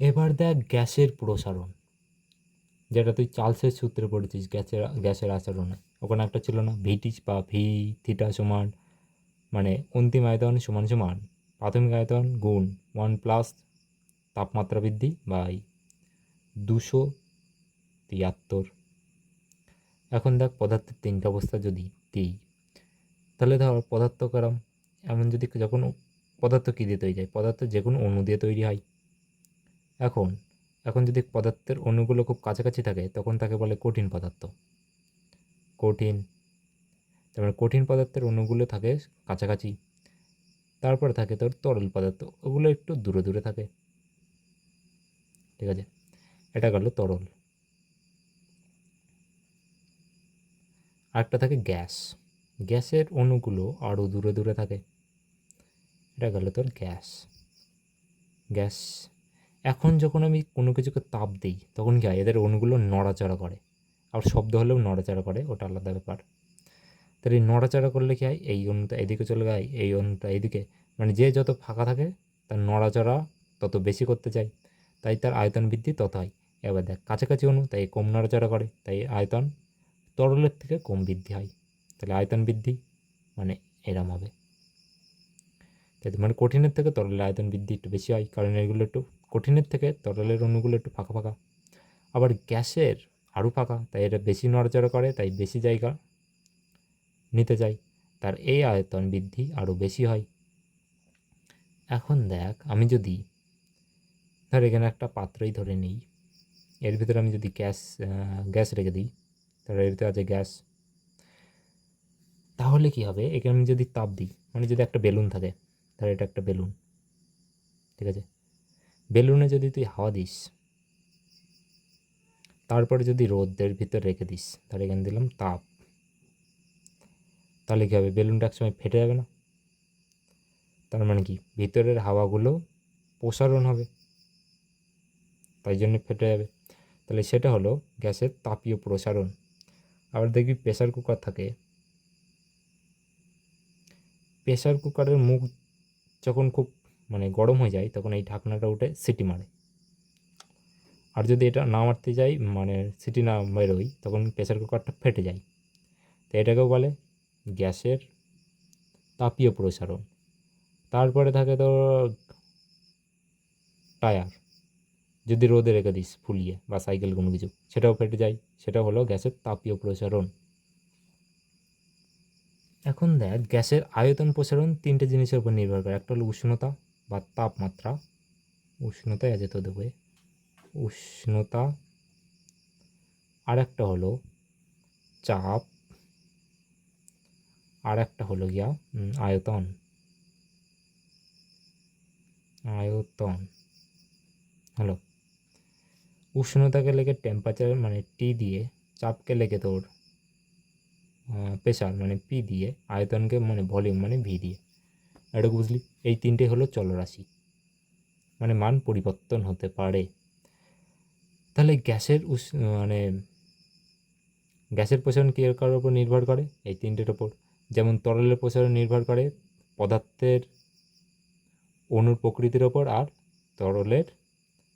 এবার দেখ গ্যাসের প্রসারণ। যেটা তুই চার্লসের সূত্রে পড়েছিস গ্যাসের গ্যাসের আচরণে। ওখানে একটা ছিল না ভিটি বা ভি থিটা সমান মানে অন্তিম আয়তন সমান সমান, প্রাথমিক আয়তন গুণ ওয়ান প্লাস তাপমাত্রা বৃদ্ধি বাই দুশো তিয়াত্তর। এখন দেখ পদার্থের তিনটা অবস্থা যদি দিই তাহলে ধর পদার্থ কারাম এমন যদি যখন পদার্থ কী দিয়ে তৈরি হয়? পদার্থ যে কোনো অণু দিয়ে তৈরি হয়। এখন এখন যদি পদার্থের অণুগুলো খুব কাছাকাছি থাকে, তখন তাকে বলে কঠিন পদার্থ। কঠিন, তারপরে কঠিন পদার্থের অণুগুলো থাকে কাছাকাছি, তারপরে থাকে তোর তরল পদার্থ, ওগুলো একটু দূরে দূরে থাকে। ঠিক আছে? এটা গেল তরল। আরেকটা থাকে গ্যাস। গ্যাসের অণুগুলো আরও দূরে দূরে থাকে। এটা গেল তোর গ্যাস। গ্যাস এখন যখন আমি কোনো কিছুকে তাপ দিই, তখন কি হয়? এদের অণুগুলো নড়াচড়া করে। আর শব্দ হলেও নড়াচড়া করে, ওটা আলাদা ব্যাপার। তাহলে এই নড়াচড়া করলে কি হয়? এই অণুটা এদিকে চলে যায়, এই অণুটা এইদিকে মানে যে যত ফাঁকা থাকে, তার নড়াচড়া তত বেশি করতে চায়। তাই তার আয়তন বৃদ্ধি তত হয়। এবার দেখ, কাছাকাছি অণু, তাই কম নড়াচড়া করে, তাই আয়তন তরলের থেকে কম বৃদ্ধি হয়। তাহলে আয়তন বৃদ্ধি মানে এরম হবে। তাই মানে কঠিনের থেকে তরলের আয়তন বৃদ্ধি একটু বেশি হয়, কারণ এগুলো একটু কঠিনের থেকে তরলের অণুগুলো একটু ফাঁকা ফাঁকা। আবার গ্যাসের আরও ফাঁকা, তাই এটা বেশি নড়াচড়া করে, তাই বেশি জায়গা নিতে চাই। তার এই আয়তন বৃদ্ধি আরও বেশি হয়। এখন দেখ, আমি যদি ধর এখানে একটা পাত্রই ধরে নিই, এর ভিতরে আমি যদি গ্যাস গ্যাস রেখে দিই তাহলে এর ভিতরে আছে গ্যাস, তাহলে কি হবে? এখানে আমি যদি তাপ দিই মানে যদি একটা বেলুন থাকে তাহলে এটা একটা বেলুন, ঠিক আছে? বেলুনে যদি তুই হাওয়া দিস, তারপরে যদি রোদের ভিতর রেখে দিস, তাহলে এখানে দিলাম তাপ। তাহলে কী হবে? বেলুনটা একসময় ফেটে যাবে না? তার মানে কি? ভিতরের হাওয়াগুলো প্রসারণ হবে, তাই জন্য ফেটে যাবে। তাহলে সেটা হলো গ্যাসের তাপীয় প্রসারণ। আবার দেখবি প্রেসার কুকার থাকে। প্রেসার কুকারের মুখ যখন খুব মানে গরম হয়ে যায়, তখন এই ঢাকনাটা উঠে সিটি মারে। আর যদি এটা না মারতে যাই মানে সিটি না বেরোই, তখন প্রেসার কুকারটা ফেটে যায়। তো এটাকেও বলে গ্যাসের তাপীয় প্রসারণ। তারপরে থাকে তো টায়ার। যদি রোদে রেখে দিস ফুলিয়ে বা সাইকেল কোনো কিছু, সেটাও ফেটে যায়, সেটা হলো গ্যাসের তাপীয় প্রসারণ। এখন দেখ, গ্যাসের আয়তন প্রসারণ তিনটে জিনিসের উপর নির্ভর করে, একটা হলো উষ্ণতা বা তাপমাত্রা উষ্ণতায় আছে তো দেবে উষ্ণতা আর একটা হলো চাপ আর একটা হলো গিয়া আয়তন। আয়তন হলো উষ্ণতাকে লেগে টেম্পারেচার মানে টি দিয়ে চাপকে লেগে তোর প্রেশার মানে পি দিয়ে আয়তনকে মানে ভলিউম মানে ভি দিয়ে। এটা বুঝলি? এই তিনটে হলো চলরাশি। মানে মান পরিবর্তন হতে পারে। তাহলে গ্যাসের উস মানে গ্যাসের প্রসারণ কী, কার ওপর নির্ভর করে? এই তিনটের ওপর যেমন তরলের প্রসারণ নির্ভর করে পদার্থের অণুর প্রকৃতির ওপর আর তরলের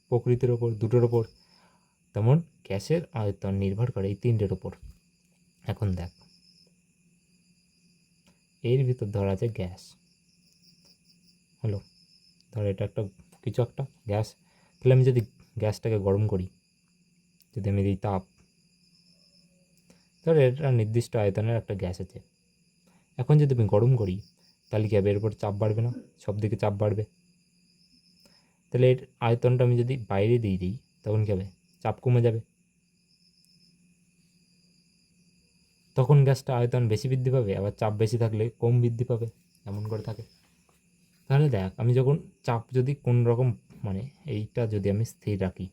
প্রকৃতির ওপর দুটোর ওপর তেমন গ্যাসের আয়তন নির্ভর করে এই তিনটের ওপর এখন দেখ। এর ভিতর ধরা আছে গ্যাস। হলো। ধর এটা একটা কিছু একটা গ্যাস। তাহলে আমি যদি গ্যাসটাকে গরম করি, যদি আমি দিই তাপ ধর এটা নির্দিষ্ট আয়তনের একটা গ্যাস আছে। এখন যদি আমি গরম করি, তাহলে কি হবে এর উপর চাপ বাড়বে না? সব দিকে চাপ বাড়বে। তাহলে এর আয়তনটা আমি যদি বাইরে দিয়ে দিই, তখন কী হবে? চাপ কমে যাবে। তখন গ্যাসটা আয়তন বেশি বৃদ্ধি পাবে, আবার চাপ বেশি থাকলে কম বৃদ্ধি পাবে, এমন করে থাকে। তাহলে দেখ, আমি যখন চাপ যদি কোন রকম মানে এইটা যদি আমি স্থির রাখি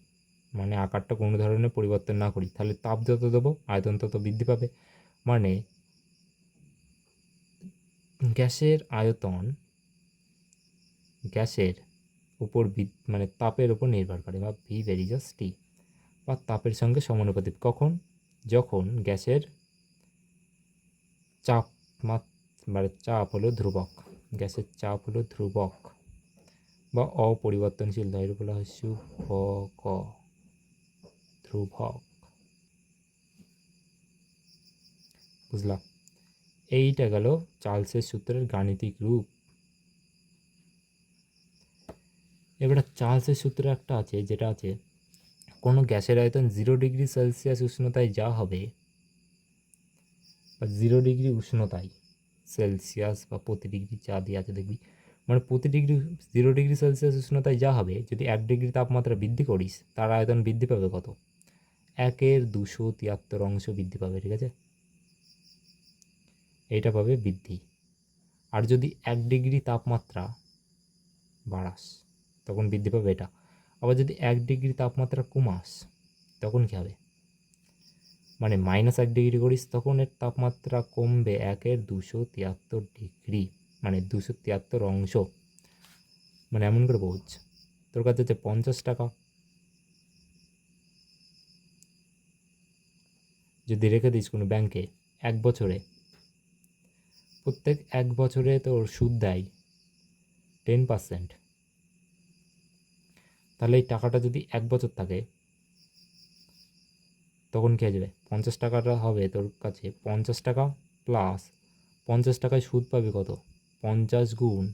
মানে আকারটা কোনো ধরনের পরিবর্তন না করি, তাহলে তাপ যত দেবো, আয়তন তত বৃদ্ধি পাবে। মানে গ্যাসের আয়তন গ্যাসের উপর মানে তাপের উপর নির্ভর করে, বা ভি ভেরি ভেরিজাস টি, বা তাপের সঙ্গে সমানুপাতিক। কখন? যখন গ্যাসের চাপ মানে চাপ হলো ধ্রুবক। গ্যাসের চাপ হলো ধ্রুবক বা অপরিবর্তনশীল। তাই বলা হয় শুভক ধ্রুবক। বুঝলাম? এইটা গেল চার্লসের সূত্রের গাণিতিক রূপ। এবারে চার্লসের সূত্র একটা আছে, যেটা আছে, কোনো গ্যাসের আয়তন জিরো ডিগ্রি সেলসিয়াস উষ্ণতায় যা হবে, বা জিরো ডিগ্রি উষ্ণতায় সেলসিয়াস বা প্রতি ডিগ্রি চা দিয়ে আছে দেখবি। মানে প্রতি ডিগ্রি জিরো ডিগ্রি সেলসিয়াস উষ্ণতায় যা হবে, যদি এক ডিগ্রি তাপমাত্রা বৃদ্ধি করিস, তার আয়তন বৃদ্ধি পাবে কত? একের দুশো তিয়াত্তর অংশ বৃদ্ধি পাবে, ঠিক আছে? এইটা পাবে বৃদ্ধি। আর যদি এক ডিগ্রি তাপমাত্রা বাড়াস, তখন বৃদ্ধি পাবে এটা। আবার যদি এক ডিগ্রি তাপমাত্রা কমাস, তখন কী হবে? মানে মাইনাস এক ডিগ্রি করিস তখন এর তাপমাত্রা কমবে একের দুশো তিয়াত্তর ডিগ্রি মানে দুশো তিয়াত্তর অংশ। মানে এমন করে বোঝ তোর কাছে হচ্ছে পঞ্চাশ টাকা। যদি রেখে দিস কোনো ব্যাংকে এক বছরে। প্রত্যেক এক বছরে তোর সুদ দেয় টেন পার্সেন্ট তাহলে এই টাকাটা যদি এক বছর থাকে তখন কী যাবে? পঞ্চাশ টাকাটা হবে তোর কাছে। পঞ্চাশ টাকা প্লাস পঞ্চাশ টাকায় সুদ পাবে কত? পঞ্চাশ গুণ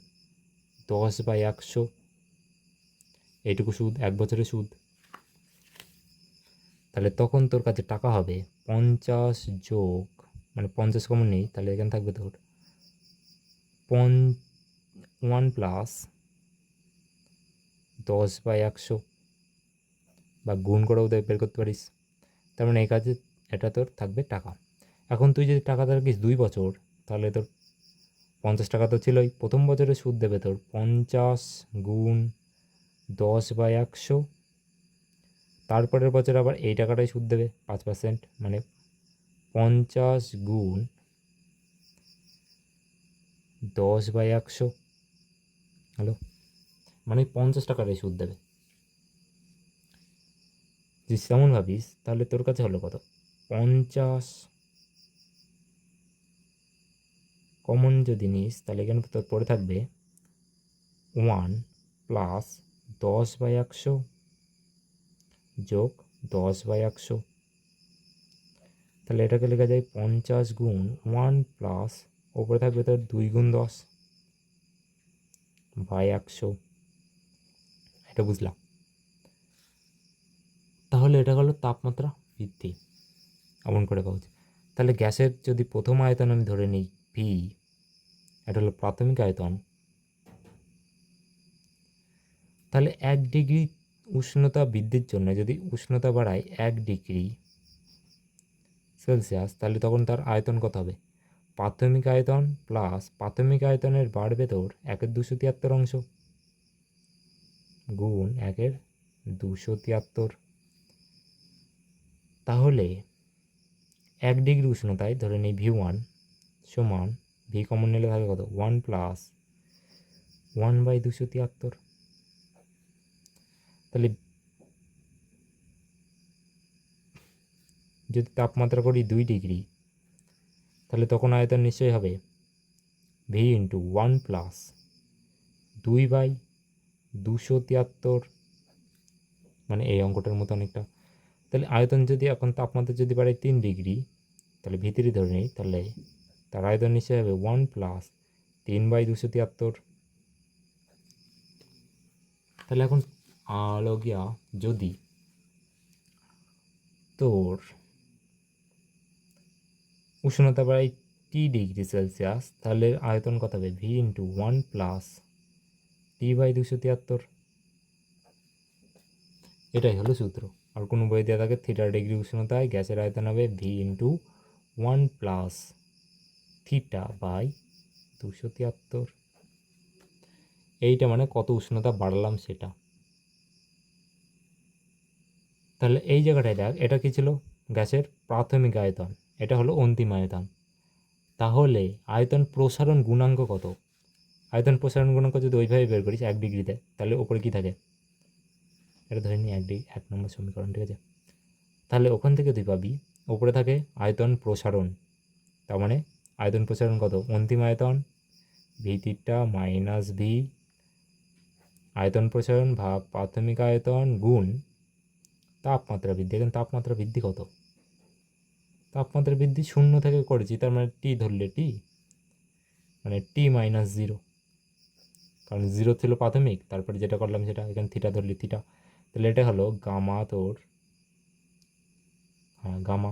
দশ বাই একশো। এইটুকু সুদ, এক বছরের সুদ। তাহলে তখন তোর কাছে টাকা হবে পঞ্চাশ যোগ মানে পঞ্চাশ কমন নেই, তাহলে এখানে থাকবে তোর পন ওয়ান প্লাস দশ বাই একশো। বা গুণ করেও বের করতে পারিস। তার মানে এই কাজে এটা তোর থাকবে টাকা। এখন তুই যদি টাকা থাকিস দুই বছর, তাহলে তোর পঞ্চাশ টাকা তো ছিলই। প্রথম বছরে সুদ দেবে তোর পঞ্চাশ গুণ দশ বাই একশো। তারপরের বছর আবার এই টাকাটাই সুদ দেবে, পাঁচ পার্সেন্ট মানে পঞ্চাশ গুণ দশ বাই একশো। হ্যালো মানে পঞ্চাশ টাকাটাই সুদ দেবে। যদি তেমন ভাবিস, তাহলে তোর কাছে হলো কত? পঞ্চাশ। কমন যদি নিস, তাহলে এখানে তোর পড়ে থাকবে ওয়ান প্লাস দশ বাই একশো যোগ দশ বাই একশো। তাহলে এটাকে লেখা যায় পঞ্চাশ গুণ ওয়ান প্লাস, ওপরে থাকবে তোর দুই গুণ দশ বাই একশো। এটা বুঝলাম। তাহলে এটা হলো তাপমাত্রা বৃদ্ধি। এমন করে পাওয়া তাহলে গ্যাসের যদি প্রথম আয়তন আমি ধরে নিই ভি এটা হলো প্রাথমিক আয়তন। তাহলে এক ডিগ্রি উষ্ণতা বৃদ্ধির জন্য যদি উষ্ণতা বাড়ায় এক ডিগ্রি সেলসিয়াস, তাহলে তখন তার আয়তন কত হবে? প্রাথমিক আয়তন প্লাস প্রাথমিক আয়তনের বাড়বে তোর একের দুশো তিয়াত্তর অংশ গুণ একের দুশো তিয়াত্তর। তাহলে এক ডিগ্রি উষ্ণতায় ধরে নিই ভি ওয়ান সমান ভি কমন নিলে থাকে কত? ওয়ান প্লাস ওয়ান বাই দুশো তিয়াত্তর। তাহলে যদি তাপমাত্রা করি দুই ডিগ্রি, তাহলে তখন আয়তন নিশ্চয়ই হবে ভি ইন্টু ওয়ান প্লাস দুই বাই দুশো তিয়াত্তর। মানে এই অঙ্কটার মতো অনেকটা। তাহলে আয়তন যদি এখন তাপমাত্রা যদি বাড়ে তিন ডিগ্রি, তাহলে ভিতরে ধরে নিই, তাহলে তার আয়তন নিশ্চয়ই হবে ওয়ান প্লাস তিন বাই দুশো তিয়াত্তর। তাহলে এখন আলগিয়া যদি তোর উষ্ণতা বাড়ায় টি ডিগ্রি সেলসিয়াস, তাহলে আয়তন কত হবে? V into one plus T by দুশো তিয়াত্তর। এটাই হলো সূত্র। আর কোনো বই দেওয়া থাকে থিটা ডিগ্রি উষ্ণতায় গ্যাসের আয়তন হবে V into one plus theta by দুশো তিয়াত্তর। এইটা মানে কত উষ্ণতা বাড়ালাম সেটা। তাহলে এই জায়গাটায় দেখ, এটা কি ছিল? গ্যাসের প্রাথমিক আয়তন। এটা হলো অন্তিম আয়তন। তাহলে আয়তন প্রসারণ গুণাঙ্ক কত? আয়তন প্রসারণ গুণাঙ্ক যদি ওইভাবে বের করিস এক ডিগ্রিতে, তাহলে ওপরে কী থাকে? এটা ধরে নিই এক এক নম্বর সমীকরণ, ঠিক আছে? তাহলে ওখান থেকে তুই পাবি ওপরে থাকে আয়তন প্রসারণ। তার মানে আয়তন প্রসারণ কত? অন্তিম আয়তন। ভি তিরটা মাইনাস ভি আয়তন প্রসারণ ভাগ প্রাথমিক আয়তন গুণ তাপমাত্রা বৃদ্ধি। এখানে তাপমাত্রা বৃদ্ধি কত? তাপমাত্রা বৃদ্ধি শূন্য থেকে করেছি, তার মানে টি ধরলে টি মানে টি মাইনাস জিরো কারণ জিরো ছিল প্রাথমিক, তারপরে যেটা করলাম সেটা, এখানে থিটা ধরলি থিটা তাহলে এটা হলো গামা তোর হ্যাঁ গামা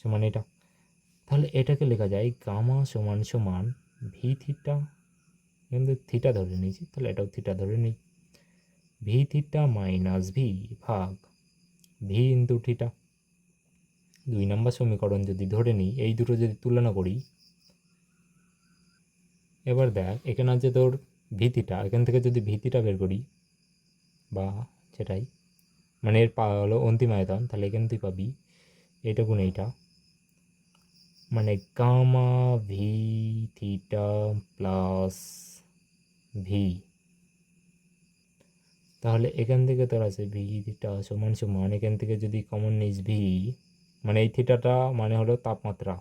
সমান এটা। তাহলে এটাকে লেখা যায় গামা সমান সমান ভি থিটা কিন্তু থিটা ধরে নিয়েছি, তাহলে এটাও থিটা ধরে নিই। ভি থিটা মাইনাস ভি ভাগ ভি ইন্টু থিটা দুই নম্বর সমীকরণ যদি ধরে নিই, এই দুটো যদি তুলনা করি, এবার দেখ, এখানে আছে তোর ভিতিটা এখান থেকে যদি ভিতিটা বের করি, বা সেটাই মানে এর পা হলো অন্তিম আয়তন, তাহলে এখানে তুই পাবি এটা গুণ এইটা। মানে gamma V theta plus V তাহলে এখান থেকে তোর আছে ভি থিটা সমান সমান, এখান থেকে যদি কমন নিস ভি মানে এই থিটাটা মানে হলো তাপমাত্রা।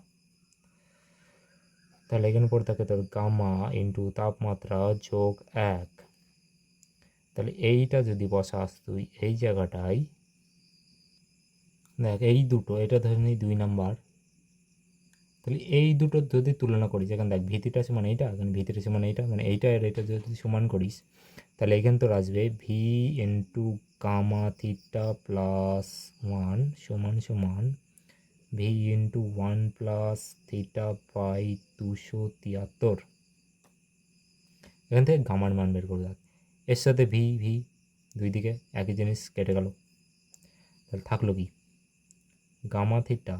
তাহলে এখানে পড়ে থাকে তোর গামা ইন্টু তাপমাত্রা যোগ এক। তাহলে এইটা যদি বসাস তুই, এই জায়গাটায় দেখ এই দুটো, এটা ধরে নিই দুই নাম্বার। তাহলে এই দুটো যদি তুলনা করিস, এখন দেখ ভিতিটা সমান এইটা, এখানে ভিতিটা সমান এইটা মানে এইটা আর এটা যদি সমান করিস, তাহলে এখান তোর আসবে V N two gamma theta plus one সমান সমান V into one plus theta by দুশো তিয়াত্তর। এখান থেকে গামার মান বের করে দেখ। এর সাথে ভি ভি, দুই দিকে একই জিনিস কেটে গেল। তাহলে থাকল কি? Gamma theta.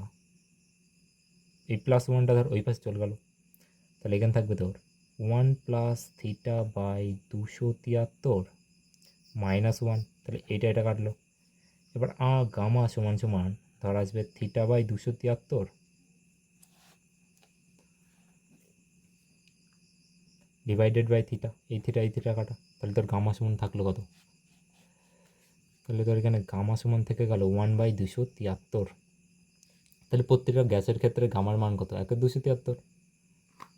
এই প্লাস ওয়ানটা ধর ওই পাশে চলে গেল। তাহলে এখানে থাকবে তোর ওয়ান প্লাস থিটা বাই দুশো তিয়াত্তর মাইনাস ওয়ান তাহলে এইটা এটা কাটলো। এবার আ, গামা সমান সমান ধর আসবে থিটা বাই দুশো তিয়াত্তর। ডিভাইডেড বাই থিটা এই থিটা এই থিটা কাটা। তাহলে তোর গামা সমান থাকল কত? তাহলে তোর এখানে গামা সমান থেকে গেল ওয়ান বাই দুশো তিয়াত্তর। তাহলে প্রত্যেকটা গ্যাসের ক্ষেত্রে গামার মান কত? একের দুশো তিয়াত্তর।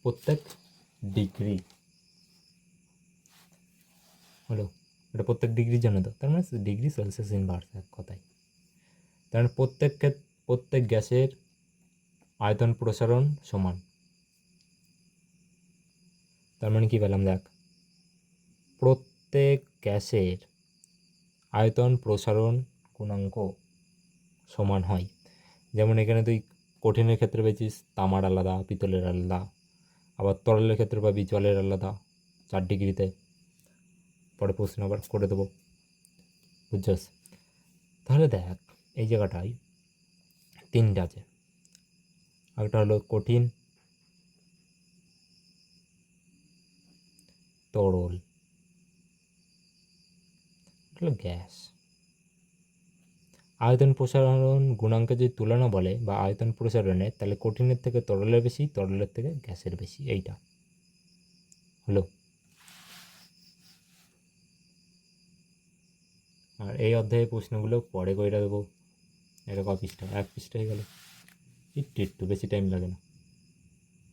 প্রত্যেক ডিগ্রি। হলো, এটা প্রত্যেক ডিগ্রির জন্য তো। তার মানে ডিগ্রি সেলসিয়াস ইনভার্স এক কথায়। তার মানে প্রত্যেক প্রত্যেক গ্যাসের আয়তন প্রসারণ সমান। তার মানে কী পেলাম দেখ? প্রত্যেক গ্যাসের আয়তন প্রসারণ গুণাঙ্ক সমান হয়। যেমন এখানে তুই কঠিনের ক্ষেত্রে পেয়েছিস, তামার আলাদা, পিতলের আলাদা, আবার তরলের ক্ষেত্রে পাবি, জলের আলাদা, চার ডিগ্রিতে। পরে প্রশ্ন আবার করে দেবো। বুঝছস? তাহলে দেখ, এই জায়গাটায় তিনটা আছে। একটা হলো কঠিন, তরল। হলো গ্যাস। আয়তন প্রসারণ গুণাঙ্কে যদি তুলনা বলে বা আয়তন প্রসারণে তাহলে কঠিনের থেকে তরলের বেশি, তরলের থেকে গ্যাসের বেশি, এইটা হলো। আর এই অধ্যায়ের প্রশ্নগুলো পরে কইরা দেবো। এটা পৃষ্ঠা? এক পৃষ্ঠা হয়ে গেল। একটু একটু বেশি টাইম লাগে না।